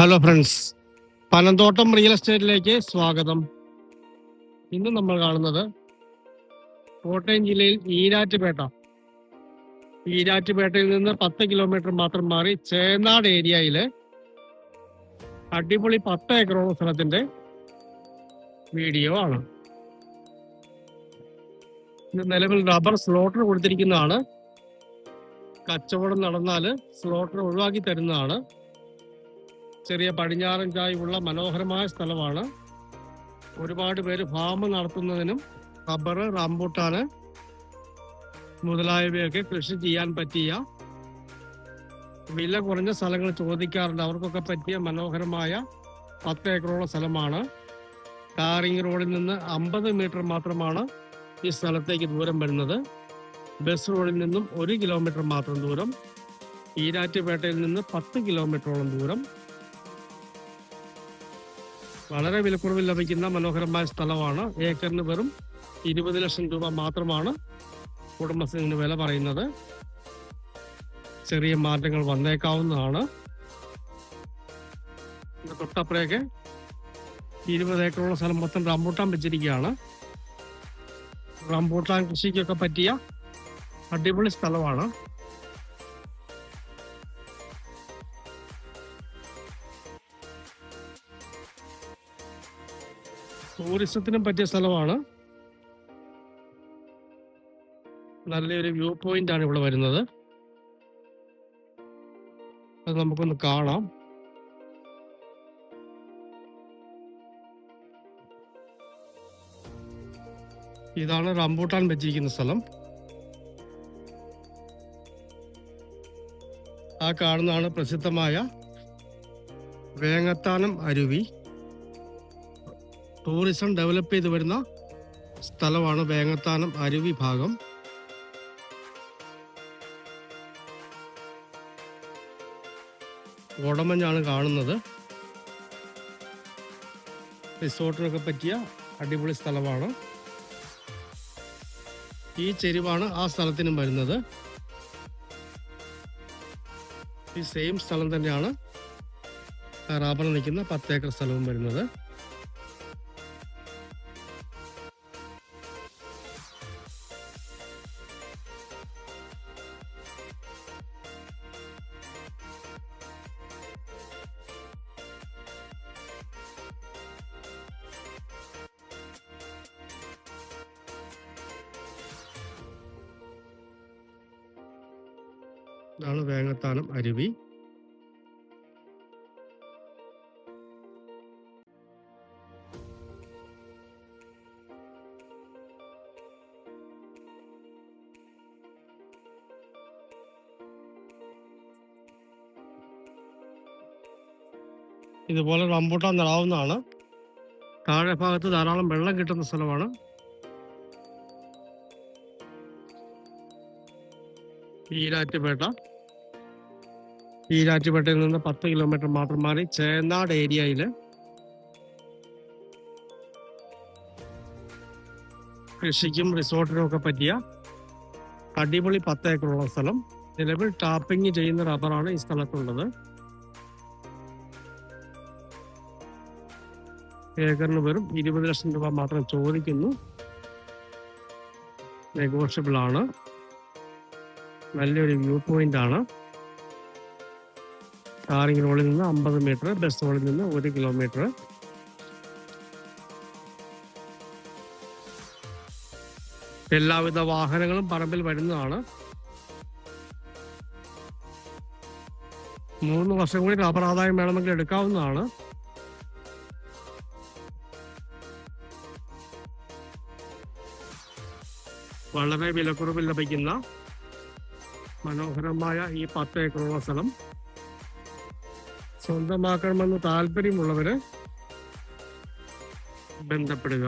Hello friends Panamthottam real എസ്റ്റേറ്റിലേക്ക് സ്വാഗതം. ഇന്ന് നമ്മൾ കാണുന്നത് കോട്ടയം ജില്ലയിൽ ഈരാറ്റുപേട്ട. ഈരാറ്റുപേട്ടയിൽ നിന്ന് പത്ത് കിലോമീറ്റർ മാത്രം മാറി ചേന്നാട് ഏരിയയിൽ അടിപൊളി പത്ത് ഏക്കറോളം സ്ഥലത്തിന്റെ വീഡിയോ ആണ്. നിലവിൽ റബ്ബർ സ്ലോട്ടർ കൊടുത്തിരിക്കുന്നതാണ്. കച്ചവടം നടന്നാൽ സ്ലോട്ടർ ഒഴിവാക്കി തരുന്നതാണ്. ചെറിയ പടിഞ്ഞാറൻ ചായ്വുള്ള മനോഹരമായ സ്ഥലമാണ്. ഒരുപാട് പേര് ഫാം നടത്തുന്നതിനും റബ്ബർ റംബൂട്ടാന് മുതലായവയൊക്കെ കൃഷി ചെയ്യാൻ പറ്റിയ വില കുറഞ്ഞ സ്ഥലങ്ങൾ ചോദിക്കാറുണ്ട്. അവർക്കൊക്കെ പറ്റിയ മനോഹരമായ പത്ത് ഏക്കറോളം സ്ഥലമാണ്. ടാറിങ് റോഡിൽ നിന്ന് അമ്പത് മീറ്റർ മാത്രമാണ് ഈ സ്ഥലത്തേക്ക് ദൂരം വരുന്നത്. ബസ് റോഡിൽ നിന്നും ഒരു കിലോമീറ്റർ മാത്രം ദൂരം. ഈരാറ്റുപേട്ടയിൽ നിന്ന് പത്ത് കിലോമീറ്ററോളം ദൂരം. വളരെ വിലക്കുറവിൽ ലഭിക്കുന്ന മനോഹരമായ സ്ഥലമാണ്. ഏക്കറിന് വെറും ഇരുപത് ലക്ഷം രൂപ മാത്രമാണ് ഉടമസ്ഥന് വില പറയുന്നത്. ചെറിയ മാറ്റങ്ങൾ വന്നേക്കാവുന്നതാണ്. തൊട്ടപ്പുറേക്ക് ഇരുപത് ഏക്കറുള്ള സ്ഥലം മൊത്തം റംബൂട്ടാൻ വെച്ചിരിക്കുകയാണ്. റംബൂട്ടാൻ കൃഷിക്കൊക്കെ പറ്റിയ അടിപൊളി സ്ഥലമാണ്. ടൂറിസത്തിനും പറ്റിയ സ്ഥലമാണ്. നല്ലൊരു വ്യൂ പോയിന്റ് ആണ് ഇവിടെ വരുന്നത്. അത് നമുക്കൊന്ന് കാണാം. ഇതാണ് റംബൂട്ടാൻ വെച്ചിരിക്കുന്ന സ്ഥലം. ആ കാണുന്നതാണ് പ്രസിദ്ധമായ വേങ്ങത്താനം അരുവി. ടൂറിസം ഡെവലപ്പ് ചെയ്ത് വരുന്ന സ്ഥലമാണ് വേങ്ങത്താനം അരുവി ഭാഗം. കോടമഞ്ഞാണ് കാണുന്നത്. റിസോർട്ടിനൊക്കെ പറ്റിയ അടിപൊളി സ്ഥലമാണ്. ഈ ചെരുവാണ് ആ സ്ഥലത്തിനും വരുന്നത്. ഈ സെയിം സ്ഥലം തന്നെയാണ്. റാബർ നിൽക്കുന്ന പത്തേക്കർ സ്ഥലവും വരുന്നത്. ഇതാണ് വേങ്ങത്താനം അരുവി. ഇതുപോലെ റംബൂട്ടാൻ നടാവുന്നതാണ്. താഴെ ഭാഗത്ത് ധാരാളം വെള്ളം കിട്ടുന്ന സ്ഥലമാണ്. ഈരാറ്റുപേട്ട ഈരാറ്റുപേട്ടയിൽ നിന്ന് പത്ത് കിലോമീറ്റർ മാത്രം മാറി ചേന്നാട് ഏരിയയിൽ കൃഷിക്കും റിസോർട്ടിനും ഒക്കെ പറ്റിയ അടിപൊളി പത്ത് ഏക്കറുള്ള സ്ഥലം. നിലവിൽ ടാപ്പിംഗ് ചെയ്യുന്ന റബ്ബറാണ് ഈ സ്ഥലത്തുള്ളത്. ഏക്കറിന് വെറും ഇരുപത് ലക്ഷം രൂപ മാത്രം ചോദിക്കുന്നു. നെഗോഷ്യബിൾ ആണ് നല്ലൊരു വ്യൂ പോയിന്റ് ആണ്. ടാറിംഗ് റോഡിൽ നിന്ന് അമ്പത് മീറ്റർ ബസ് റോഡിൽ നിന്ന് ഒരു കിലോമീറ്റർ എല്ലാവിധ വാഹനങ്ങളും പറമ്പിൽ വരുന്നതാണ്. മൂന്ന് വർഷം കൂടി റബ്ബർ ആദായം വേണമെങ്കിൽ എടുക്കാവുന്നതാണ്. വളരെ വിലക്കുറവിൽ ലഭിക്കുന്ന മനോഹരമായ ഈ പത്ത് ഏക്കറോളം സ്ഥലം സ്വന്തമാക്കണമെന്ന് താല്പര്യമുള്ളവര് ബന്ധപ്പെടുക.